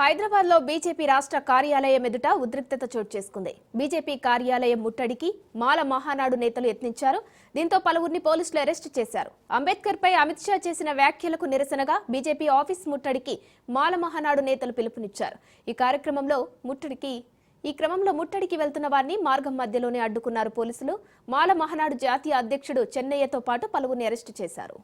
హైదరాబాద్లో బీజేపీ రాష్ట్ర కార్యాలయం ఎదుట ఉద్రిక్తత చోటు చేసుకుంది. బీజేపీ కార్యాలయం ముట్టడికి మాల మహానాడు నేతలు యత్నించారు. దీంతో పలువురిని పోలీసులు అరెస్టు చేశారు. అంబేద్కర్ పై అమిత్ షా చేసిన వ్యాఖ్యలకు నిరసనగా బీజేపీ ఆఫీస్ ముట్టడికి మాల మహానాడు నేతలు పిలుపునిచ్చారు. ఈ కార్యక్రమంలో ముట్టడికి ఈ క్రమంలో ముట్టడికి వెళ్తున్న వారిని మార్గం మధ్యలోనే అడ్డుకున్నారు పోలీసులు. మాల మహానాడు జాతీయ అధ్యక్షుడు చెన్నయ్యతో పాటు పలువురిని అరెస్టు చేశారు.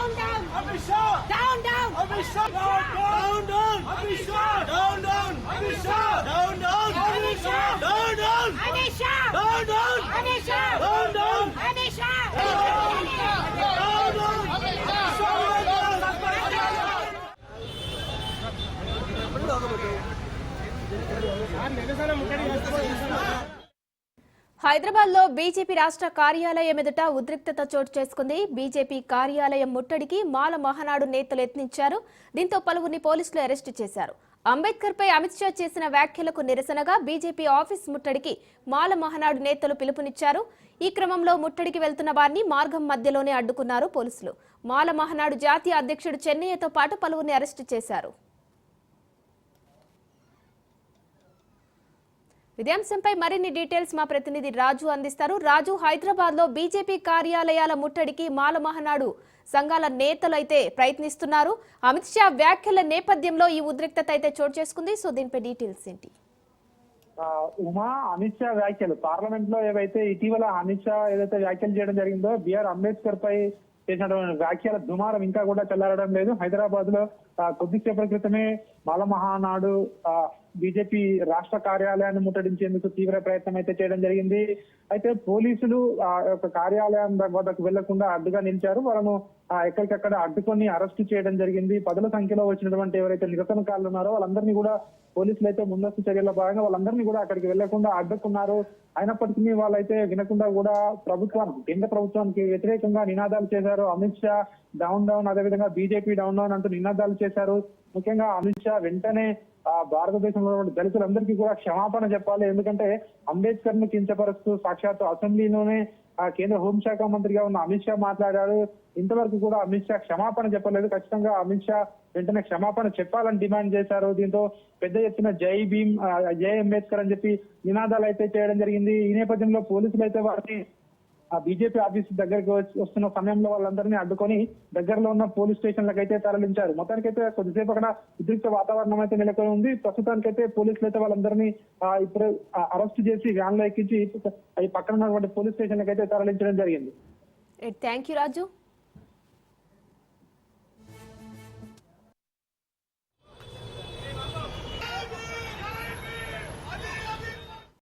down, down. Abisha. Down, down. Abisha. Down, down. Down, down. Abisha. Down, down. Abisha. Down, down. Abisha. Down, down. Abisha. Down, down. Abisha. Down, down. Abisha. Down, down. Abisha. Down, down. Abisha. Down, down. హైదరాబాద్లో BJP రాష్ట్ర కార్యాలయం ఎదుట ఉద్రిక్తత చోటు చేసుకుంది. BJP కార్యాలయం ముట్టడికి మాల మహానాడు నేతలు యత్నించారు. దీంతో పలువురిని పోలీసులు అరెస్టు చేశారు. అంబేద్కర్ పై అమిత్ షా చేసిన వ్యాఖ్యలకు నిరసనగా బీజేపీ ఆఫీస్ ముట్టడికి మాల మహానాడు నేతలు పిలుపునిచ్చారు. ఈ క్రమంలో ముట్టడికి వెళ్తున్న వారిని మార్గం మధ్యలోనే అడ్డుకున్నారు పోలీసులు. మాల మహానాడు జాతీయ అధ్యక్షుడు చెన్నయ్యతో పాటు పలువురిని అరెస్టు చేశారు. ఇదే అంశంపై మరిన్ని డీటెయిల్స్ మా ప్రతినిధి రాజు అందిస్తారు. రాజు హైదరాబాద్లో బీజేపీ కార్యాలయాల ముట్టడికి మాలమహనాడు సంఘాల నేతలు అయితే ప్రయత్నిస్తున్నారు. అమిత్ షా వ్యాఖ్యల నేపథ్యంలో ఈ ఉద్రిక్తత అయితే చోటు చేసుకుంది. సో దీనిపై డీటెయిల్స్ ఏంటి? ఆ, ఉమా అమిత్ షా వ్యాఖ్యలు. పార్లమెంట్లో ఏవైతే ఇటీవల అమిత్ షా ఏదైతే వ్యాఖ్యలు చేయడం జరిగిందో బిఆర్ అంబేద్కర్ పై చేసినటువంటి వ్యాఖ్యల దుమారం ఇంకా కూడా చల్లారడం లేదు. హైదరాబాద్లో కొద్దిసేపటి క్రితమే మాలమహానాడు బీజేపీ రాష్ట్ర కార్యాలయాన్ని ముట్టడించేందుకు తీవ్ర ప్రయత్నం అయితే చేయడం జరిగింది. అయితే పోలీసులు ఆ యొక్క కార్యాలయం వద్దకు వెళ్ళకుండా అడ్డుగా నిలిచారు. వాళ్ళను ఎక్కడికక్కడ అడ్డుకొని అరెస్ట్ చేయడం జరిగింది. పదుల సంఖ్యలో వచ్చినటువంటి ఎవరైతే నిరసనకారులు ఉన్నారో వాళ్ళందరినీ కూడా పోలీసులు అయితే ముందస్తు చర్యల భాగంగా వాళ్ళందరినీ కూడా అక్కడికి వెళ్ళకుండా అడ్డుకున్నారు. అయినప్పటికీ వాళ్ళైతే వినకుండా కూడా ప్రభుత్వానికి కేంద్ర ప్రభుత్వానికి వ్యతిరేకంగా నినాదాలు చేశారు. అమిత్ షా డౌన్ డౌన్ అదేవిధంగా బీజేపీ డౌన్ డౌన్ అంటూ నినాదాలు చేశారు. ముఖ్యంగా అమిత్ షా వెంటనే ఆ భారతదేశంలో ఉన్న దళితులందరికీ కూడా క్షమాపణ చెప్పాలి. ఎందుకంటే అంబేద్కర్ను కించపరుస్తూ సాక్షాత్తు అసెంబ్లీలోనే ఆ కేంద్ర హోంశాఖ మంత్రిగా ఉన్న అమిత్ షా మాట్లాడారు. ఇంతవరకు కూడా అమిత్ షా క్షమాపణ చెప్పలేదు. ఖచ్చితంగా అమిత్ షా వెంటనే క్షమాపణ చెప్పాలని డిమాండ్ చేశారు. దీంతో పెద్ద ఎత్తున జై భీమ్ జై అంబేద్కర్ అని చెప్పి నినాదాలు అయితే చేయడం జరిగింది. ఈ నేపథ్యంలో పోలీసులు అయితే వారిని ఆ బీజేపీ ఆఫీస్ దగ్గరికి వచ్చి- వస్తున్న సమయంలో వాళ్ళందరినీ అడ్డుకొని దగ్గరలో ఉన్న పోలీస్ స్టేషన్లకు అయితే తరలించారు. మొత్తానికైతే కొద్దిసేపు అక్కడ ఉద్రిక్త వాతావరణం అయితే నెలకొని ఉంది. ప్రస్తుతానికైతే పోలీసులు అయితే వాళ్ళందరినీ ఇప్పుడు అరెస్ట్ చేసి వ్యాన్లో ఎక్కించి పక్కన ఉన్నటువంటి పోలీస్ స్టేషన్లకు అయితే తరలించడం జరిగింది. Thank you Raju